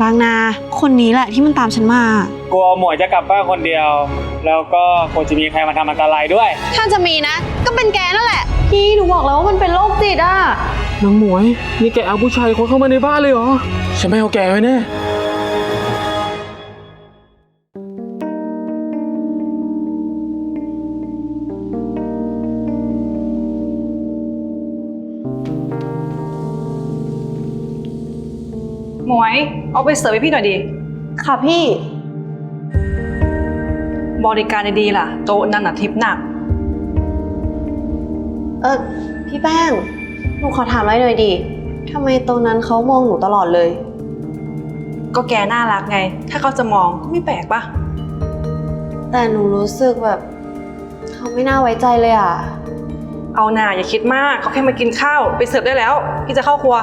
บางนา คนนี้แหละที่มันตามฉันมา กลัวหมวยจะกลับบ้านคนเดียว แล้วก็คงจะมีใครมาทำอันตรายด้วย ถ้าจะมีนะ ก็เป็นแกนั่นแหละ พี่หนูบอกแล้วว่ามันเป็นโรคจิตอะ นางหมวย นี่แกเอาผู้ชายคนเข้ามาในบ้านเลยเหรอ ฉันไม่เอาแกไว้แน่ หมวย เอาไปเสิร์ฟให้พี่หน่อยดิ ค่ะพี่ บริการดีๆล่ะ โต๊ะนั่นน่ะทิปหนัก เออพี่แป้ง หนูขอถามอะไรหน่อยดิทำไมตรงนั้นเขามองหนูตลอดเลย ก็แกน่ารักไง ถ้าเขาจะมองก็ไม่แปลกปะแต่หนูรู้สึกแบบเขาไม่น่าไว้ใจเลยอะ เอาหน่าอย่าคิดมากเขาแค่มากินข้าว ไปเสิร์ฟได้แล้ว พี่จะเข้าครัว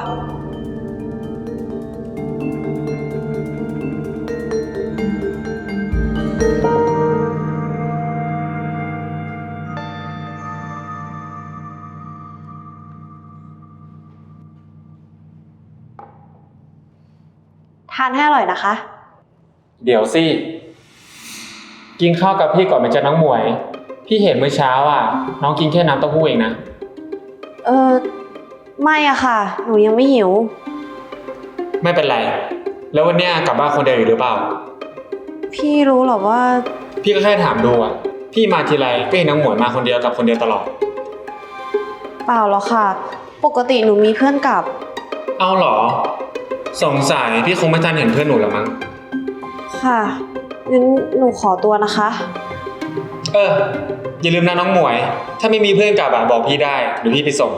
ทานให้อร่อยนะคะ เดี๋ยวสิ กินข้าวกับพี่ก่อนไหมจ๊ะน้องหมวย พี่เห็นเมื่อเช้าอะ น้องกินแค่น้ำเต้าหู้เองนะ เออไม่อะค่ะ หนูยังไม่หิว ไม่เป็นไร แล้ววันเนี้ยกลับบ้านคนเดียวอยู่หรือเปล่า พี่รู้เหรอว่า พี่ก็แค่ถามดูอะ พี่มาทีไรก็เห็นน้องหมวยมาคนเดียวกับคนเดียวตลอด เปล่าหรอกค่ะ ปกติหนูมีเพื่อนกลับ เอาเหรอ สงสัยพี่คงไม่ทันเห็นเพื่อนหนูแล้วมั้ง ค่ะ งั้นหนูขอตัวนะคะ เออ อย่าลืมนะน้องหมวย ถ้าไม่มีเพื่อนกลับอะบอกพี่ได้เดี๋ยวพี่ไปส่ง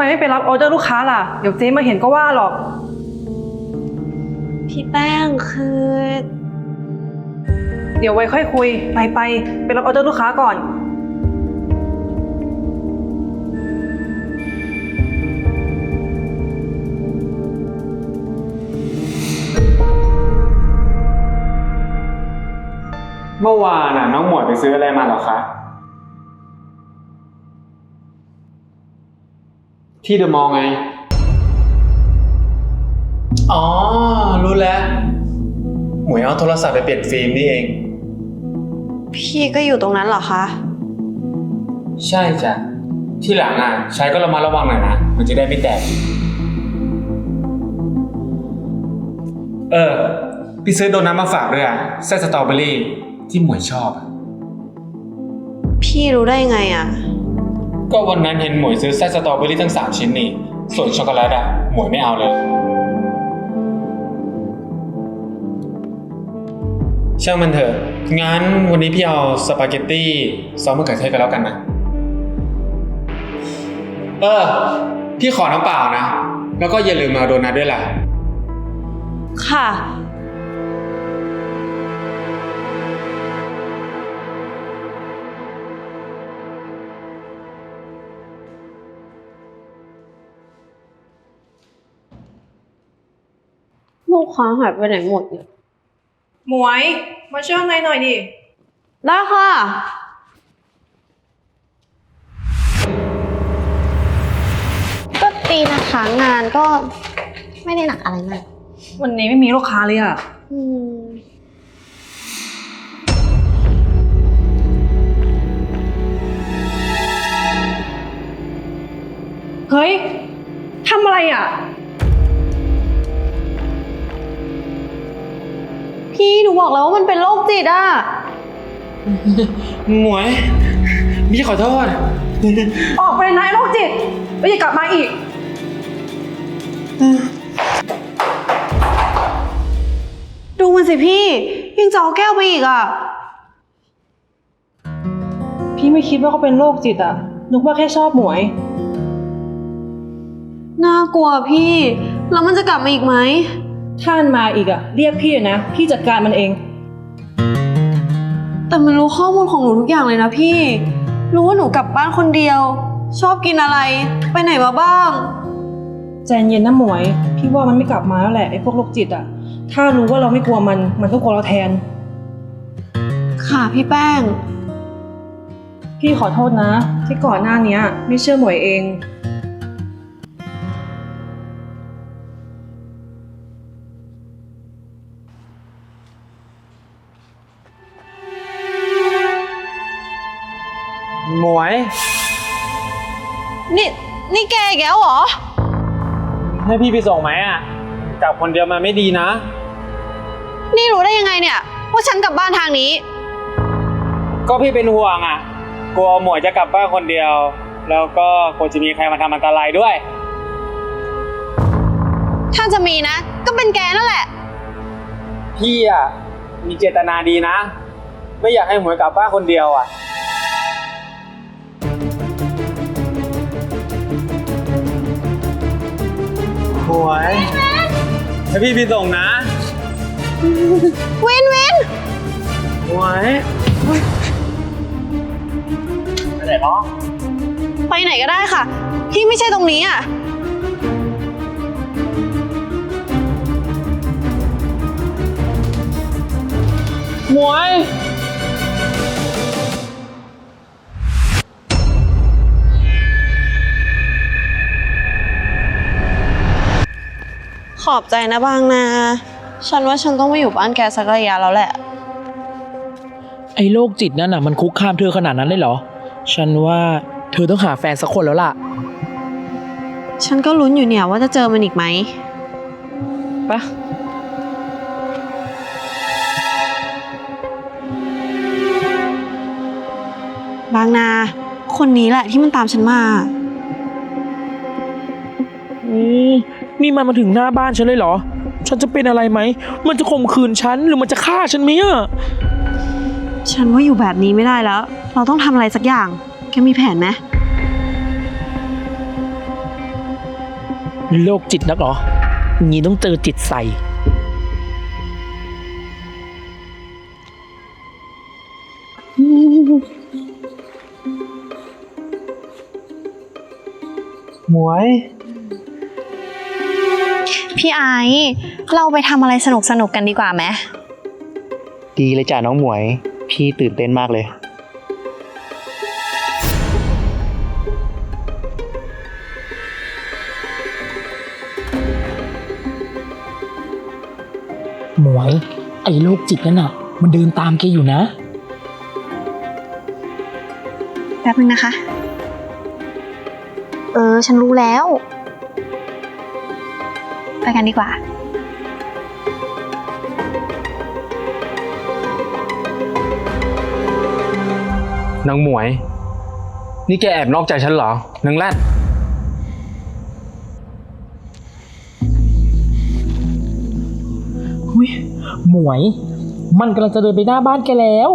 ไมไม่ไปรับออเดอร์ลูกค้าล่ะ เดี๋ยวเจ๊มาเห็นก็ว่าหรอก พี่แป้งคือ เดี๋ยวไว้ค่อยคุย ไปไปไปรับออเดอร์ลูกค้าก่อน เมื่อวานน่ะน้องหมวยไปซื้ออะไรมาเหรอคะ ที่เดอะมอลล์ไง อ๋อ รู้แล้ว หมวยเอาโทรศัพท์ไปเปลี่ยนฟิล์มนี่เอง พี่ก็อยู่ตรงนั้นเหรอคะ ใช่จ้ะ ที่หลังอะ ใช้ก็ระมัดระวังหน่อยนะ มันจะได้ไม่แตก เออ พี่ซื้อโดนัทมาฝากด้วยอะไส้สตรอเบอรี่ที่หมวยชอบอะ พี่รู้ได้ไงอะ ก็วันนั้นเห็นหมวยซื้อไส้สตรอเบอรี่ทั้ง 3 ชิ้นนี่ ส่วนช็อกโกแลตอะหมวยไม่เอาเลย ช่างมันเถอะ งั้นวันนี้พี่เอาสปาเกตตี้ซอสมะเขือเทศกันแล้วกันนะ เออ พี่ขอน้ำเปล่านะ แล้วก็อย่าลืมมาโดนัทด้วยล่ะ ค่ะ ลูกค้าหายไปไหนหมดเนี่ย หมวย มาช่วยข้างในหน่อยดิ ได้ค่ะ ก็ตีนะคะงานก็ไม่ได้หนักอะไรมากวันนี้ไม่มีลูกค้าเลยอะอืมเฮ้ยทำอะไรอะ พี่หนูบอกแล้วว่ามันเป็นโรคจิตอะ หมวยพี่ขอโทษ ออกไปเลยนะไอ้โรคจิตแล้วอย่ากลับมาอีก ดูมันสิพี่ ยังจะเอาแก้วไปอีกอะ พี่ไม่คิดว่าเขาเป็นโรคจิตอะ นึกว่าแค่ชอบหมวย น่ากลัวพี่ แล้วมันจะกลับมาอีกไหม ถ้ามันมาอีกอะเรียกพี่เลยนะ พี่จัดการมันเอง แต่มันรู้ข้อมูลของหนูทุกอย่างเลยนะพี่ รู้ว่าหนูกลับบ้านคนเดียว ชอบกินอะไร ไปไหนมาบ้าง ใจเย็นนะหมวย พี่ว่ามันไม่กลับมาแล้วแหละไอ้พวกโรคจิตอะถ้ารู้ว่าเราไม่กลัวมัน มันก็กลัวเราแทน ค่ะพี่แป้ง พี่ขอโทษนะ ที่ก่อนหน้าเนี้ยไม่เชื่อหมวยเอง หมวย นี่นี่แกอีกแล้วเหรอ ให้พี่ไปส่งไหมอะกลับคนเดียวมันไม่ดีนะ นี่รู้ได้ยังไงเนี่ยว่าฉันกลับบ้านทางนี้ ก็พี่เป็นห่วงอะ กลัวหมวยจะกลับบ้านคนเดียว แล้วก็กลัวจะมีใครมาทำอันตรายด้วย ถ้าจะมีนะ ก็เป็นแกนั่นแหละ พี่อะมีเจตนาดีนะ ไม่อยากให้หมวยกลับบ้านคนเดียวอะ หมวยให้พี่ไปส่งนะวินวินหมวยไปไหนเนาะไปไหนก็ได้ค่ะ ที่ไม่ใช่ตรงนี้อะหมวย ขอบใจนะบางนา ฉันว่าฉันต้องไปอยู่บ้านแกสักระยะแล้วแหละ ไอ้โรคจิตนั่นน่ะมันคุกคามเธอขนาดนั้นเลยเหรอ ฉันว่าเธอต้องหาแฟนสักคนแล้วล่ะ ฉันก็ลุ้นอยู่เนี่ยว่าจะเจอมันอีกไหม ปะบางนา คนนี้แหละที่มันตามฉันมา อืม นี่มันมาถึงหน้าบ้านฉันเลยเหรอ ฉันจะเป็นอะไรไหม มันจะข่มขืนฉันหรือมันจะฆ่าฉันไหมอะฉันว่าอยู่แบบนี้ไม่ได้แล้ว เราต้องทำอะไรสักอย่าง แกมีแผนไหมโรคจิตนักเหรองี้ต้องเจอจิตใส่ หมวย พี่ไอซ์เราไปทำอะไรสนุกสนุกๆกันดีกว่าไหมดีเลยจ้ะน้องหมวย พี่ตื่นเต้นมากเลย หมวย ไอ้โรคจิตนั่นน่ะ มันเดินตามแกอยู่นะ แป๊บนึงนะคะ เออ ฉันรู้แล้วไป กันดีกว่า นางหมวย นี่แกแอบนอกใจฉันเหรอนางแรดหุยหมวย มันกำลังจะเดินไปหน้าบ้านแกแล้ว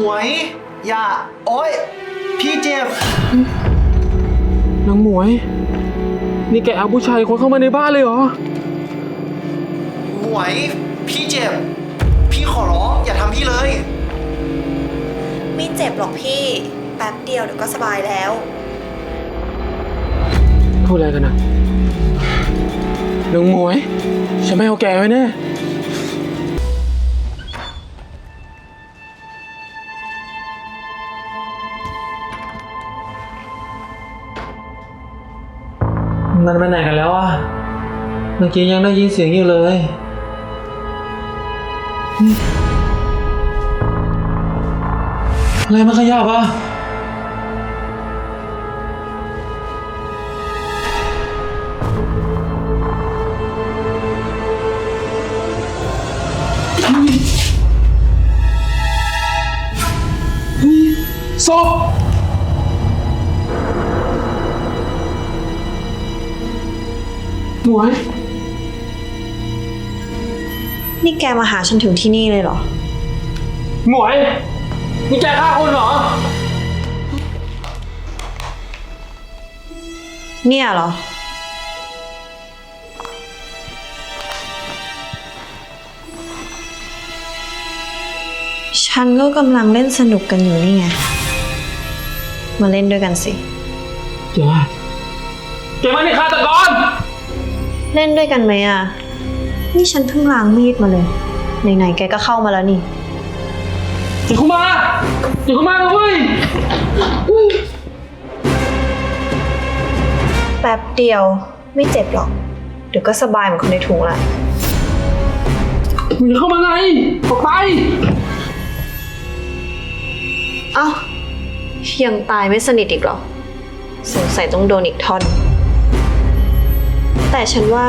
มวย อย่า โอ๊ย พี่เจ็บ นางหมวย นี่แกเอาผู้ชายคนเข้ามาในบ้านเลยเหรอ หมวย พี่เจ็บ พี่ขอร้อง อย่าทำพี่เลย ไม่เจ็บหรอกพี่ แป๊บเดียวเดี๋ยวก็สบายแล้ว พูดอะไรกันนะนางหมวย ฉันไม่เอาแกไว้แน่ มันไปไหนกันแล้วอะเมื่อกี้ยังได้ยินเสียงอยู่เลย อะไรมันขยับอะศพ หมวย นี่แกมาหาฉันถึงที่นี่เลยเหรอ หมวย นี่แกฆ่าคนเหรอ เนี่ยเหรอ ฉันก็กำลังเล่นสนุกกันอยู่นี่ไง มาเล่นด้วยกันสิ แก แกมันนี่ฆาตกร เล่นด้วยกันไหมอะ นี่ฉันเพิ่งล้างมีดมาเลย ไหนๆแกก็เข้ามาแล้วนี่ จิคุมาจิคุมาเลยเว้ยแป๊บเดียวไม่เจ็บหรอก เดี๋ยวก็สบายเหมือนคนในถุงละมึงจะเข้ามาไงออกไป เอ้ายังตายไม่สนิทอีกเหรอ สงสัยต้องโดนอีกท่อน แต่ฉันว่า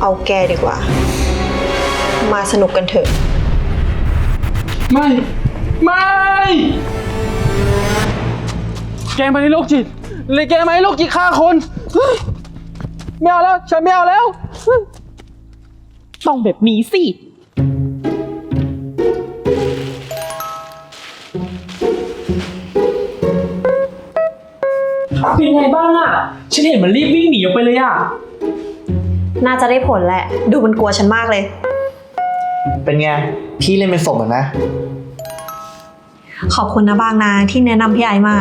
เอาแกดีกว่า มาสนุกกันเถอะ ไม่ ไม่ แกมาในโรคจิต เลยแกมาในโรคจิตฆ่าคนเฮ้ยไม่เอาแล้ว ฉันไม่เอาแล้วเฮ้ยต้องแบบนี้สิ เป็นไงบ้างอะ ฉันเห็นมันรีบวิ่งหนีออกไปเลยอะ น่าจะได้ผลแหละ ดูมันกลัวฉันมากเลย เป็นไง พี่เล่นเป็นศพเหมือนนะ ขอบคุณนะบางนาที่แนะนำพี่ไอมา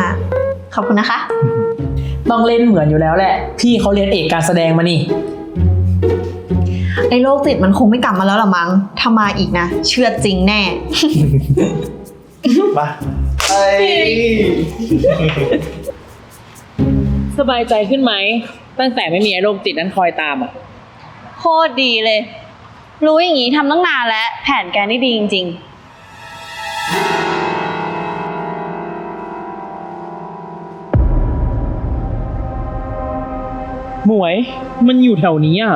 ขอบคุณนะคะ ต้องเล่นเหมือนอยู่แล้วแหละ พี่เขาเรียนเอกการแสดงมานี่ ไอ้โรคจิตมันคงไม่กลับมาแล้วหรอมั้งถ้ามาอีกนะ เชื่อจริงแน่ มาเอ้ยสบายใจขึ้นไหม ตั้งแต่ไม่มีไอ้โรคจิตนั้นคอยตามอะ โคตรดีเลย รู้อย่างนี้ทำตั้งนานแล้ว แผนแกนี่ดีจริงหมวย มันอยู่แถวนี้อะ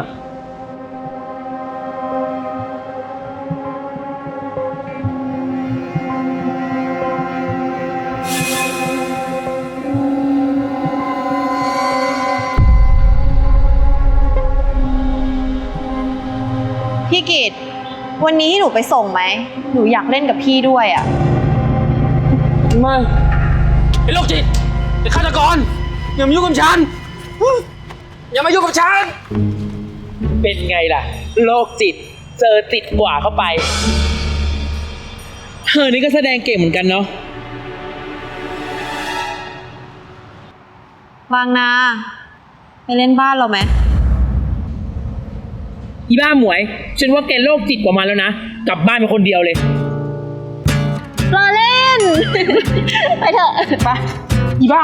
วันนี้ให้หนูไปส่งไหม หนูอยากเล่นกับพี่ด้วยอะไม่ไอ้โรคจิตไอ้ฆาตกรอย่ามายุ่งกับฉันอย่ามายุ่งกับฉัน เป็นไงล่ะ โรคจิต เจอติดกว่าเข้าไป เธอนี่ก็แสดงเก่งเหมือนกันเนาะ บางนา ไปเล่นบ้านเราไหม อีบ้าหมวย ฉันว่าแกโรคจิตกว่ามันแล้วนะ กลับบ้านเป็นคนเดียวเลย รอเล่น ไปเถอะ ไป อีบ้า